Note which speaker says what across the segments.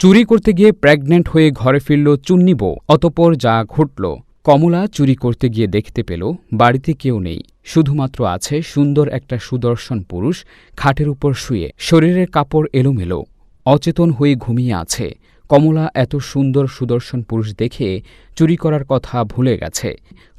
Speaker 1: চুরি করতে গিয়ে প্রেগনেন্ট হয়ে ঘরে ফিরল চুন্নি বউ। অতপর যা ঘটল, কমলা চুরি করতে গিয়ে দেখতে পেল, বাড়িতে কেউ নেই। শুধুমাত্র আছে সুন্দর একটা সুদর্শন পুরুষ খাটের উপর শুয়ে। শরীরের কাপড় এলোমেলো, অচেতন হয়ে ঘুমিয়ে আছে। কমলা এত সুন্দর সুদর্শন পুরুষ দেখে চুরি করার কথা ভুলে গেছে।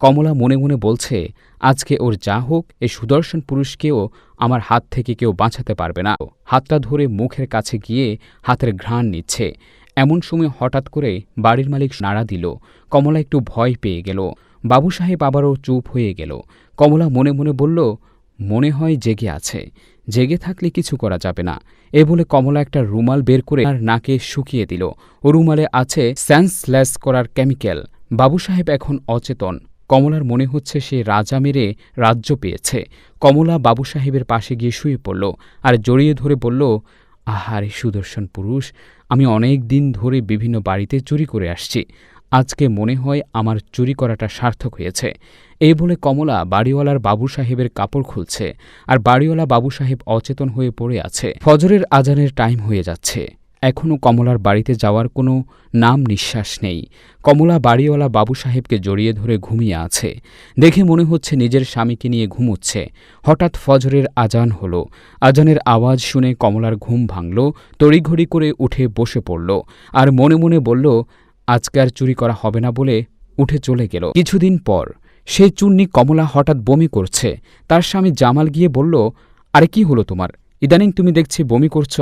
Speaker 1: কমলা মনে মনে বলছে আজকে ওর যা হোক এই সুদর্শন পুরুষকেও আমার হাত থেকে কেউ বাঁচাতে পারবে না। হাতটা ধরে মুখের কাছে গিয়ে হাতের ঘ্রাণ নিচ্ছে। এমন সময় হঠাৎ করে বাড়ির মালিক নাড়া দিল। কমলা একটু ভয় পেয়ে গেল। বাবু সাহেব আবারও চুপ হয়ে গেল। কমলা মনে মনে বলল, মনে হয় জেগে আছে। জেগে থাকলে কিছু করা যাবে না। এ বলে কমলা একটা রুমাল বের করে তার নাকে শুকিয়ে দিল। ও রুমালে আছে স্যান্সলেস করার কেমিক্যাল। বাবু সাহেব এখন অচেতন। কমলার মনে হচ্ছে সে রাজা মেরে রাজ্য পেয়েছে। কমলা বাবু সাহেবের পাশে গিয়ে শুয়ে পড়ল আর জড়িয়ে ধরে বলল, আহারে সুদর্শন পুরুষ, আমি অনেক দিন ধরে বিভিন্ন বাড়িতে চুরি করে আসছি। আজকে মনে হয় আমার চুরি করাটা সার্থক হয়েছে। এই বলে কমলা বাড়িওয়ালার বাবু সাহেবের কাপড় খুলছে আর বাড়িওয়ালা বাবু সাহেব অচেতন হয়ে পড়ে আছে। ফজরের আজানের টাইম হয়ে যাচ্ছে। এখনও কমলার বাড়িতে যাওয়ার কোনো নাম নিঃশ্বাস নেই। কমলা বাড়িওয়ালা বাবু সাহেবকে জড়িয়ে ধরে ঘুমিয়ে আছে। দেখে মনে হচ্ছে নিজের স্বামীকে নিয়ে ঘুমোচ্ছে। হঠাৎ ফজরের আজান হলো। আজানের আওয়াজ শুনে কমলার ঘুম ভাঙল, তড়িঘড়ি করে উঠে বসে পড়ল আর মনে মনে বলল, আজকে আর চুরি করা হবে না বলে উঠে চলে গেল। কিছুদিন পর সেই চুন্নি কমলা হঠাৎ বমি করছে। তার স্বামী জামাল গিয়ে বলল, আরে কি হলো তোমার? ইদানিং তুমি দেখছি বমি করছ।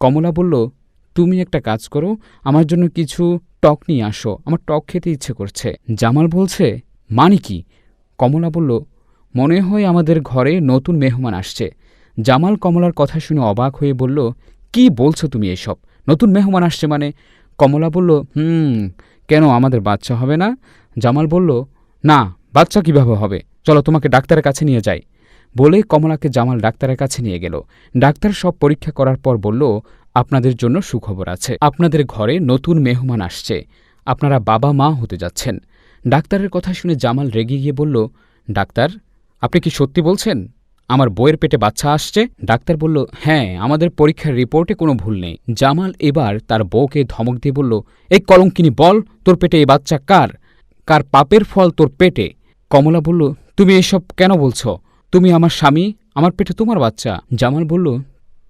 Speaker 1: কমলা বলল তুমি একটা কাজ করো, আমার জন্য কিছু টক নিয়ে আসো, আমার টক খেতে ইচ্ছে করছে। জামাল বলছে মানে কি? কমলা বলল, মনে হয় আমাদের ঘরে নতুন মেহমান আসছে। জামাল কমলার কথা শুনে অবাক হয়ে বলল, কি বলছো তুমি এসব? নতুন মেহমান আসছে মানে? কমলা বলল, হুম, কেন আমাদের বাচ্চা হবে না? জামাল বলল, না, বাচ্চা কীভাবে হবে? চলো তোমাকে ডাক্তারের কাছে নিয়ে যাই। বলে কমলাকে জামাল ডাক্তারের কাছে নিয়ে গেল। ডাক্তার সব পরীক্ষা করার পর বলল আপনাদের জন্য সুখবর আছে। আপনাদের ঘরে নতুন মেহমান আসছে। আপনারা বাবা মা হতে যাচ্ছেন। ডাক্তারের কথা শুনে জামাল রেগে গিয়ে বলল, ডাক্তার, আপনি কি সত্যি বলছেন? আমার বইয়ের পেটে বাচ্চা আসছে? ডাক্তার বলল হ্যাঁ আমাদের পরীক্ষার রিপোর্টে কোনো ভুল নেই। জামাল এবার তার বউকে ধমক দিয়ে বলল, এই কলঙ্কিনী বল, তোর পেটে এই বাচ্চা কার? কার পাপের ফল তোর পেটে? কমলা বলল, তুমি এসব কেন বলছো? তুমি আমার স্বামী, আমার পেটে তোমার বাচ্চা। জামাল বলল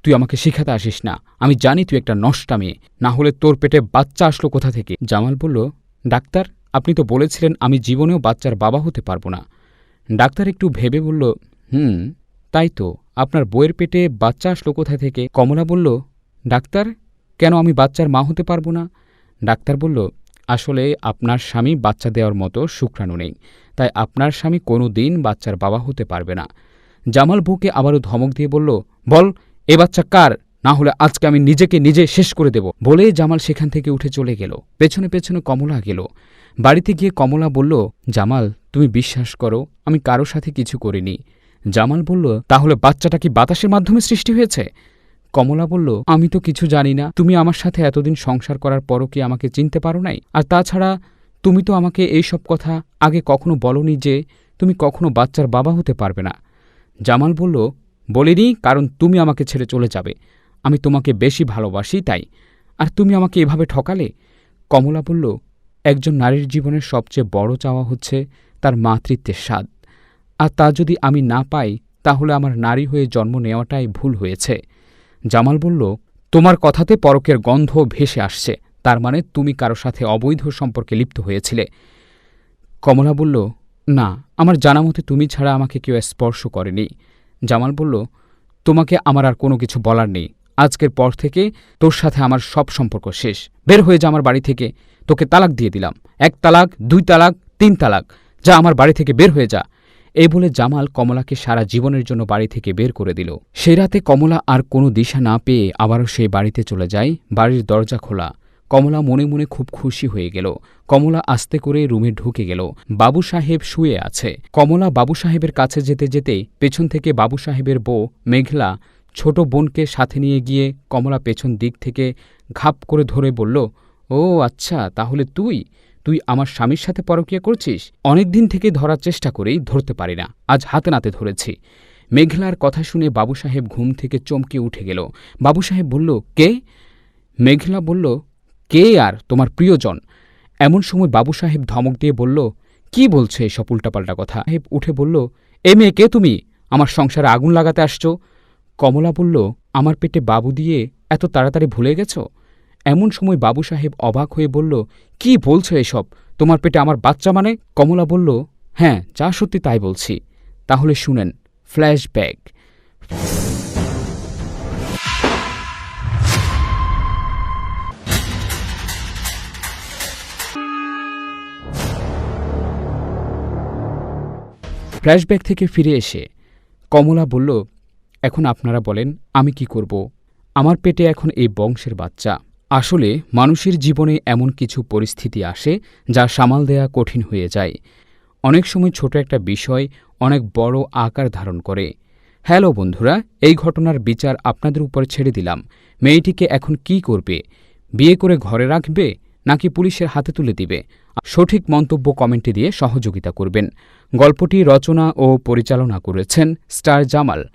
Speaker 1: তুই আমাকে শিখাতে আসিস না। আমি জানি তুই একটা নষ্টা মেয়ে। না হলে তোর পেটে বাচ্চা আসলো কোথা থেকে? জামাল বলল, ডাক্তার, আপনি তো বলেছিলেন আমি জীবনেও বাচ্চার বাবা হতে পারব না। ডাক্তার একটু ভেবে বলল, হুম, তাই তো। আপনার বইয়ের পেটে বাচ্চা আসলো কোথা থেকে? কমলা বলল, ডাক্তার, কেন আমি বাচ্চার মা হতে পারব না? ডাক্তার বলল, আসলে আপনার স্বামী বাচ্চা দেওয়ার মতো শুক্রাণু নেই। তাই আপনার স্বামী কোনো দিন বাচ্চার বাবা হতে পারবে না। জামাল বউকে আবারও ধমক দিয়ে বলল, বল এ বাচ্চা কার? না হলে আজকে আমি নিজেকে নিজে শেষ করে দেব। বলে জামাল সেখান থেকে উঠে চলে গেল। পেছনে পেছনে কমলা গেল। বাড়িতে গিয়ে কমলা বলল, জামাল, তুমি বিশ্বাস করো, আমি কারও সাথে কিছু করিনি। জামাল বলল, তাহলে বাচ্চাটা কি বাতাসের মাধ্যমে সৃষ্টি হয়েছে? কমলা বলল, আমি তো কিছু জানি না। তুমি আমার সাথে এতদিন সংসার করার পরও কি আমাকে চিনতে পারো নাই? আর তাছাড়া, তুমি তো আমাকে এই সব কথা আগে কখনো বলনি যে, তুমি কখনো বাচ্চার বাবা হতে পারবে না। জামাল বলল বলিনি, কারণ তুমি আমাকে ছেড়ে চলে যাবে। আমি তোমাকে বেশি ভালোবাসি তাই। আর তুমি আমাকে এভাবে ঠকালে? কমলা বলল, একজন নারীর জীবনের সবচেয়ে বড় চাওয়া হচ্ছে তার মাতৃত্বের স্বাদ। আর তা যদি আমি না পাই, তাহলে আমার নারী হয়ে জন্ম নেওয়াটাই ভুল হয়েছে। জামাল বলল, তোমার কথাতে পরকের গন্ধ ভেসে আসছে। তার মানে তুমি কারও সাথে অবৈধ সম্পর্কে লিপ্ত হয়েছিলে। কমলা বলল, না, আমার জানা মতে তুমি ছাড়া আমাকে কেউ স্পর্শ করেনি। জামাল বলল, তোমাকে আমার আর কোনো কিছু বলার নেই। আজকের পর থেকে তোর সাথে আমার সব সম্পর্ক শেষ। বের হয়ে যা আমার বাড়ি থেকে। তোকে তালাক দিয়ে দিলাম। এক তালাক, দুই তালাক, তিন তালাক। যা আমার বাড়ি থেকে বের হয়ে যা। এই বলে জামাল কমলাকে সারা জীবনের জন্য বাড়ি থেকে বের করে দিল। সেই রাতে কমলা আর কোনো দিশা না পেয়ে আবারও সেই বাড়িতে চলে যায়। বাড়ির দরজা খোলা। কমলা মনে মনে খুব খুশি হয়ে গেল। কমলা আস্তে করে রুমে ঢুকে গেল। বাবু সাহেব শুয়ে আছে। কমলা বাবু সাহেবের কাছে যেতে যেতে পেছন থেকে বাবু সাহেবের বউ মেঘলা ছোট বোনকে সাথে নিয়ে গিয়ে কমলা পেছন দিক থেকে ঘাপ করে ধরে বলল, ও আচ্ছা তাহলে তুই? তুই আমার স্বামীর সাথে পরকিয়া করছিস? অনেক দিন থেকে ধরার চেষ্টা করেই ধরতে পারি না। আজ হাতে নাতে ধরেছি। মেঘলার কথা শুনে বাবু সাহেব ঘুম থেকে চমকে উঠে গেল। বাবু সাহেব বলল, কে? মেঘলা বলল কে আর তোমার প্রিয়জন? এমন সময় বাবু সাহেব ধমক দিয়ে বলল, কি বলছে এসব উল্টাপাল্টা কথা? সাহেব উঠে বলল, এ মেয়ে কে তুমি? আমার সংসারে আগুন লাগাতে আসছো? কমলা বলল, আমার পেটে বাবু দিয়ে এত তাড়াতাড়ি ভুলে গেছ? এমন সময় বাবু সাহেব অবাক হয়ে বলল, কি বলছো এসব? তোমার পেটে আমার বাচ্চা মানে? কমলা বলল হ্যাঁ যা সত্যি তাই বলছি। তাহলে শুনেন, ফ্ল্যাশব্যাক। ফ্ল্যাশব্যাক থেকে ফিরে এসে কমলা বলল, এখন আপনারা বলেন, আমি কি করব? আমার পেটে এখন এই বংশের বাচ্চা। আসলে মানুষের জীবনে এমন কিছু পরিস্থিতি আসে যা সামাল দেয়া কঠিন হয়ে যায়। অনেক সময় ছোট একটা বিষয় অনেক বড় আকার ধারণ করে। হ্যালো বন্ধুরা, এই ঘটনার বিচার আপনাদের উপর ছেড়ে দিলাম। মেয়েটিকে এখন কি করবে? বিয়ে করে ঘরে রাখবে? নাকি পুলিশের হাতে তুলে দিবে? সঠিক মন্তব্য কমেন্টে দিয়ে সহযোগিতা করবেন। গল্পটি রচনা ও পরিচালনা করেছেন স্টার জামাল।